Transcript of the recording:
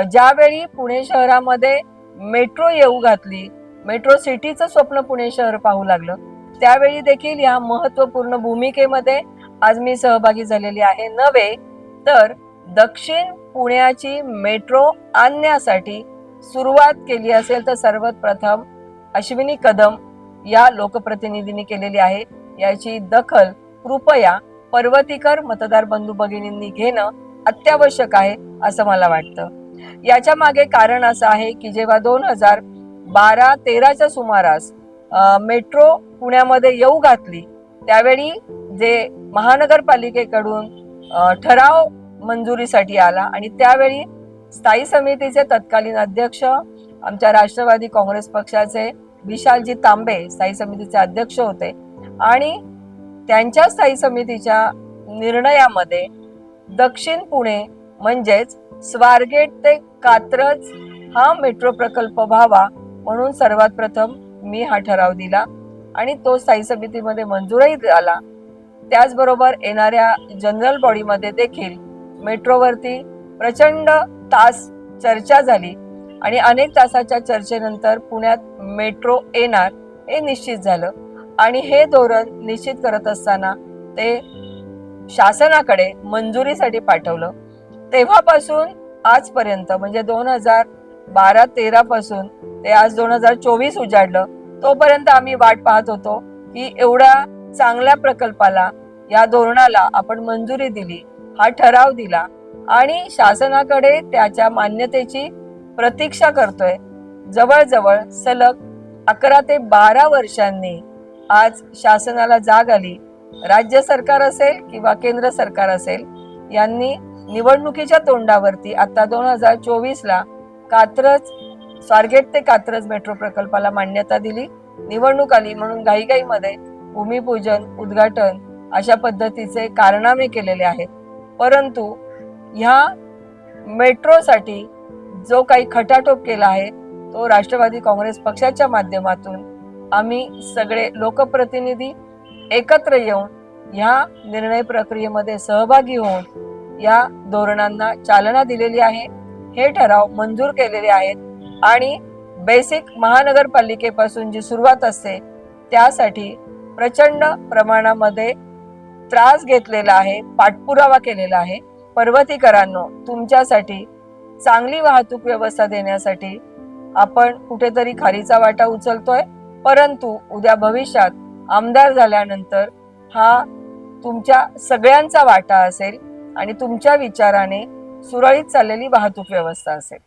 ज्यावेळी पुणे शहरामध्ये मेट्रो येऊ घातली मेट्रो सिटीचं स्वप्न पुणे शहर पाहू लागलं त्यावेळी देखील या महत्त्वपूर्ण भूमिकेमध्ये आज मी सहभागी झालेली आहे. नव्हे तर दक्षिण पुण्याची मेट्रो आणण्यासाठी सुरुवात केली असेल तर सर्वात प्रथम अश्विनी कदम या लोकप्रतिनिधींनी केलेली आहे. याची दखल कृपया पर्वतीकर मतदार बंधू भगिनींनी घेणं अत्यावश्यक आहे असं मला वाटतं. याच्या मागे कारण असं आहे की जेव्हा दोन हजार बारा तेराच्या सुमारास मेट्रो पुण्यामध्ये येऊ घातली त्यावेळी जे महानगरपालिकेकडून ठराव मंजुरीसाठी आला आणि त्यावेळी स्थायी समितीचे तत्कालीन अध्यक्ष आमच्या राष्ट्रवादी काँग्रेस पक्षाचे विशालजी तांबे स्थायी समितीचे अध्यक्ष होते आणि त्यांच्या स्थायी समितीच्या निर्णयामध्ये दक्षिण पुणे म्हणजेच स्वारगेट ते कात्रज हा मेट्रो प्रकल्प व्हावा म्हणून सर्वात प्रथम मी हा ठराव दिला आणि तो स्थायी समितीमध्ये मंजूरही झाला. त्याचबरोबर येणाऱ्या जनरल बॉडीमध्ये देखील मेट्रोवरती प्रचंड तास चर्चा झाली आणि अनेक तासाच्या चर्चेनंतर पुण्यात मेट्रो येणार हे निश्चित झालं आणि हे धोरण निश्चित करत असताना ते शासनाकडे मंजुरीसाठी पाठवलं. तेव्हापासून आजपर्यंत म्हणजे दोन हजार बारा तेरा पासून ते आज दोन हजार चोवीस उजाडलं तोपर्यंत आम्ही वाट पाहत होतो की एवढ्या चांगल्या प्रकल्पाला या धोरणाला आपण मंजुरी दिली हा ठराव दिला आणि शासनाकडे त्याच्या मान्यतेची प्रतीक्षा करतोय. जवळजवळ सलग अकरा ते बारा वर्षांनी आज शासनाला जाग आली. राज्य सरकार असेल किंवा केंद्र सरकार असेल यांनी निवडणुकीच्या तोंडावरती आता दोन हजार चोवीसला कात्रज स्वारगेट ते कात्रज मेट्रो प्रकल्पाला मान्यता दिली. निवडणूक आली म्हणून घाईघाईमध्ये भूमिपूजन उद्घाटन अशा पद्धतीचे कारनामे केलेले आहेत. परंतु ह्या मेट्रोसाठी जो काही खटाटोप केला आहे तो राष्ट्रवादी काँग्रेस पक्षाच्या माध्यमातून आम्ही सगळे लोकप्रतिनिधी एकत्र येऊन ह्या निर्णय प्रक्रियेमध्ये सहभागी होऊन या धोरणांना चालना दिलेली आहे. हे ठराव मंजूर केलेले आहेत. आणि बेसिक महानगरपालिकेपासून जी सुरुवात असते त्यासाठी प्रचंड प्रमाणामध्ये त्रास घेतलेला आहे पाठपुरावा केलेला आहे. पर्वतीकरांनो तुमच्यासाठी चांगली वाहतूक व्यवस्था देण्यासाठी आपण कुठेतरी खारीचा वाटा उचलतोय. परंतु उद्या भविष्यात आमदार झाल्यानंतर हा तुमच्या सगळ्यांचा वाटा असेल. आणि तुमच्या विचाराने सुरळीत चाललेली वाहतूक व्यवस्था असेल.